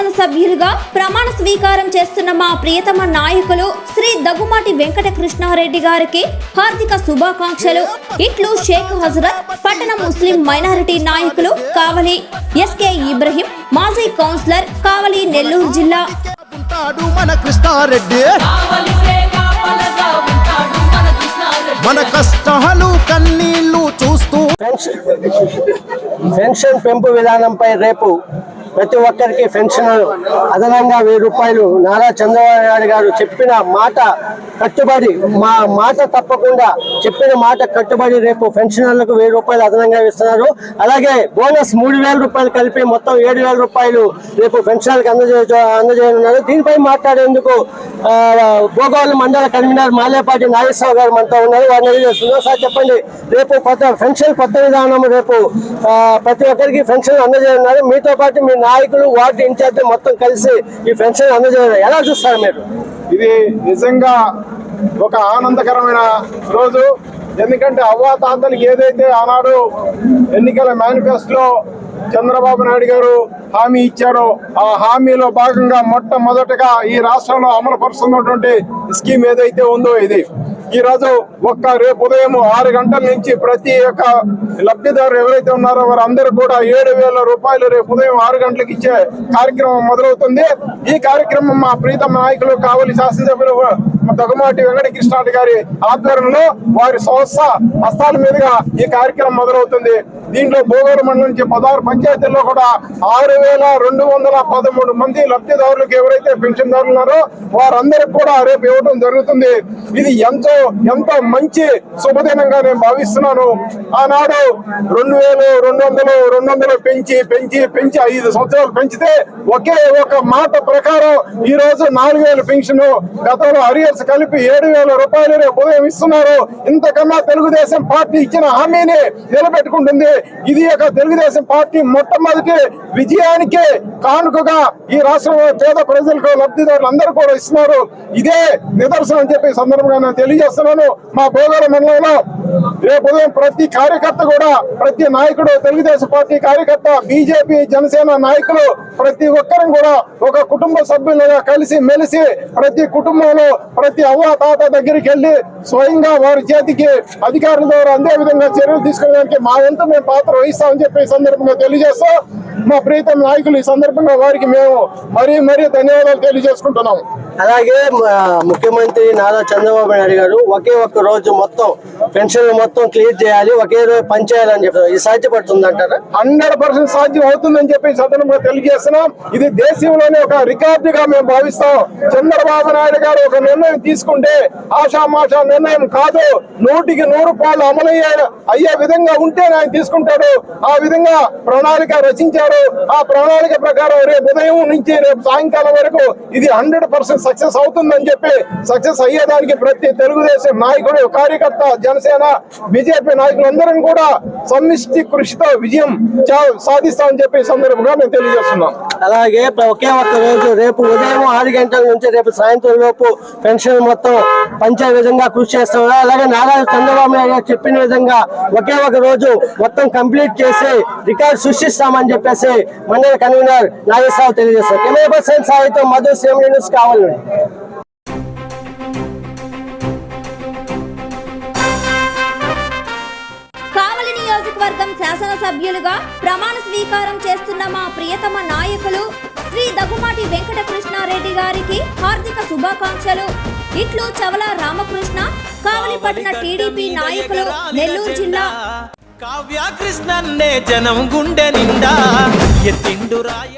శాసనసభ్యులుగా ప్రమాణ స్వీకారం చేస్తున్న మా ప్రియతమ నాయకులు శ్రీ దగ్గుమాటి వెంకట కృష్ణారెడ్డి గారికి హార్దిక శుభాకాంక్షలు. ఇట్లు షేక్ హజరత్ పట్టణ ముస్లిం మైనారిటీ నాయకులు కావలి ఎస్కే ఇబ్రహీం మాజీ కౌన్సిలర్ కావలి నెల్లూరు జిల్లా. మన కృష్ణారెడ్డి. మన కష్టాలు కన్నీళ్ళు చూస్తూ. పెన్షన్ పెన్షన్ పెంపు విధానంపై రేపు ప్రతి ఒక్కరికి పెన్షన్ అదనంగా వెయ్యి రూపాయలు. నారా చంద్రబాబు నాయుడు గారు చెప్పిన మాట కట్టుబడి మా మాట తప్పకుండా చెప్పిన మాట కట్టుబడి రేపు పెన్షనర్లకు వెయ్యి రూపాయలు అదనంగా ఇస్తున్నారు అలాగే బోనస్ మూడు వేల రూపాయలు కలిపి మొత్తం ఏడు వేల రూపాయలు రేపు పెన్షనర్లకు అందజే అందజేయనున్నారు. దీనిపై మాట్లాడేందుకు ఆ, మండల కన్వీనర్ మాలేపాటి నాగేశ్వరరావు గారు మనతో ఉన్నారు. వారిని అడిగేస్తున్నారు సార్ చెప్పండి. రేపు కొత్త పెన్షన్ కొత్త విధానం రేపు ప్రతి ఒక్కరికి పెన్షన్ అందజేయనున్నారు. మీతో పాటు మీ నాయకులు వార్డు ఇన్ఛార్జ్ మొత్తం కలిసి ఈ పెన్షన్ అందజేయడం ఎలా చూస్తారు మీరు? ఇది నిజంగా ఒక ఆనందకరమైన రోజు. ఎందుకంటే అవ్వాతాతలు ఏదైతే ఆనాడు ఎన్నికల మేనిఫెస్టోలో చంద్రబాబు నాయుడు గారు హామీ ఇచ్చారో ఆ హామీలో భాగంగా మొట్టమొదటగా ఈ రాష్ట్రంలో అమలు పరుస్తున్నటువంటి స్కీమ్ ఏదైతే ఉందో ఇది. ఈ రోజు ఒక్క రేపు ఉదయం ఆరు గంటల నుంచి ప్రతి ఒక్క లబ్ధిదారు ఎవరైతే ఉన్నారో వారందరూ కూడా ఏడు వేల రూపాయలు రేపు ఉదయం ఆరు గంటలకు ఇచ్చే కార్యక్రమం మొదలవుతుంది. ఈ కార్యక్రమం మా ప్రీతమ నాయకులు కావలి శాసనసభ్యులు దగ్గుమాటి వెంకటకృష్ణారెడ్డి గారి ఆధ్వర్యంలో వారి సంస్థ హస్తాల మీదుగా ఈ కార్యక్రమం మొదలవుతుంది. దీంట్లో భోగోడు మండలం నుంచి పదహారు పంచాయతీల్లో కూడా ఆరు వేల రెండు వందల పదమూడు మంది లబ్ధిదారులకు ఎవరైతే పెన్షన్దారులు ఉన్నారో వారందరికి కూడా రేపు ఇవ్వడం జరుగుతుంది. ఇది ఎంతో ఎంతో మంచి శుభదినంగా నేను భావిస్తున్నాను. ఆనాడు రెండు వేలు రెండు వందలు రెండు వందలు పెంచి పెంచి పెంచి ఐదు సంవత్సరాలు పెంచితే ఒకే ఒక మాట ప్రకారం ఈ రోజు నాలుగు వేల పెన్షన్ గతంలో అరియర్స్ కలిపి ఏడు వేల రూపాయలు రేపు ఉదయం ఇస్తున్నారు. ఇంతకన్నా తెలుగుదేశం పార్టీ ఇచ్చిన హామీని నిలబెట్టుకుంటుంది. ఇది ఒక తెలుగుదేశం పార్టీ మొట్టమొదటి విజయానికి కానుకగా ఈ రాష్ట్రంలో పేద ప్రజలకు లబ్ధిదారులు అందరూ కూడా ఇస్తున్నారు. ఇదే నిదర్శనం అని చెప్పి సందర్భంగా నేను తెలియజేస్తున్నాను. మా భోగోళ మండలంలో రేపు ఉదయం ప్రతి కార్యకర్త కూడా ప్రతి నాయకుడు తెలుగుదేశం పార్టీ కార్యకర్త బీజేపీ జనసేన నాయకులు ప్రతి ఒక్కరం కూడా ఒక కుటుంబ సభ్యులుగా కలిసి మెలిసి ప్రతి కుటుంబంలో ప్రతి అవ్వ తాత దగ్గరికి వెళ్ళి స్వయంగా వారి చేతికి అధికారుల ద్వారా అందే విధంగా చర్యలు తీసుకోవడానికి మా వంతు మేము పాత్ర వహిస్తామని చెప్పి ఈ సందర్భంగా తెలియజేస్తాం మా ప్రీతం నాయకులు ఈ సందర్భంగా వారికి మేము మరీ మరీ ధన్యవాదాలు తెలియజేసుకుంటున్నాం. అలాగే ముఖ్యమంత్రి నారా చంద్రబాబు నాయుడు గారు ఒకే ఒక్క రోజు మొత్తం పెన్షన్ పెన్షన్లు మొత్తం క్లియర్ చేయాలి ఒకే రోజు పనిచేయాలని చెప్పారు ఇది సాధ్యపడుతుంది అంటారా? హండ్రెడ్ పర్సెంట్ సాధ్యం అవుతుందని చెప్పి సదనంగా తెలియజేస్తున్నాం. ఇది దేశంలోనే ఒక రికార్డుగా మేము భావిస్తాం. చంద్రబాబు నాయుడు గారు ఒక నిర్ణయం తీసుకుంటే ఆషామాషా నిర్ణయం కాదు. నూటికి నూరు పాలు అమలయ్యే అయ్యే విధంగా ఉంటే ఆయన తీసుకుంటాడు. ఆ విధంగా ప్రణాళిక రచించారు ఆ ప్రణాళిక ప్రకారం రేపు ఉదయం నుంచి రేపు సాయంకాలం వరకు ఇది హండ్రెడ్ పర్సెంట్ సక్సెస్ అవుతుందని చెప్పి సక్సెస్ అయ్యేదానికి ప్రతి తెలుగుదేశం నాయకుడు కార్యకర్త జనసేన బీజేపీ నాయకులందరం కూడా సమిష్టి కృషితో విజయం సాధిస్తామని చెప్పి సందర్భంగా నేను తెలియజేస్తున్నాం. అలాగే ఒకే ఒక్క రోజు రేపు ఉదయం ఆరు గంటల నుంచి రేపు సాయంత్రం లోపు పెన్షన్ మొత్తం పంచే విధంగా కృషి చేస్తాం అలాగే నారా చంద్రబాబు నాయుడు గారు చెప్పిన విధంగా ఒకే ఒక రోజు మొత్తం కంప్లీట్ చేసి రికార్డ్ సృష్టిస్తామని చెప్పేసి మండలి కన్వీనర్ నాగేశ్వరరావు తెలియజేస్తారు కెమెరా పర్సన్ సాయితో మధు సేమ్ న్యూస్ కావాలి శాసనసభ్యులుగా ప్రమాణ స్వీకారం చేస్తున్న మా ప్రియతమ నాయకులు శ్రీ దగ్గుమాటి వెంకట కృష్ణారెడ్డి గారికి హార్దిక శుభాకాంక్షలు. ఇట్లు చవల రామకృష్ణ కావలి పట్టణ టీడీపీ నాయకులు నెల్లూరు జిల్లా. కావ్య కృష్ణన్నే జనం గుండె నిండా ఎత్తిండు రాయ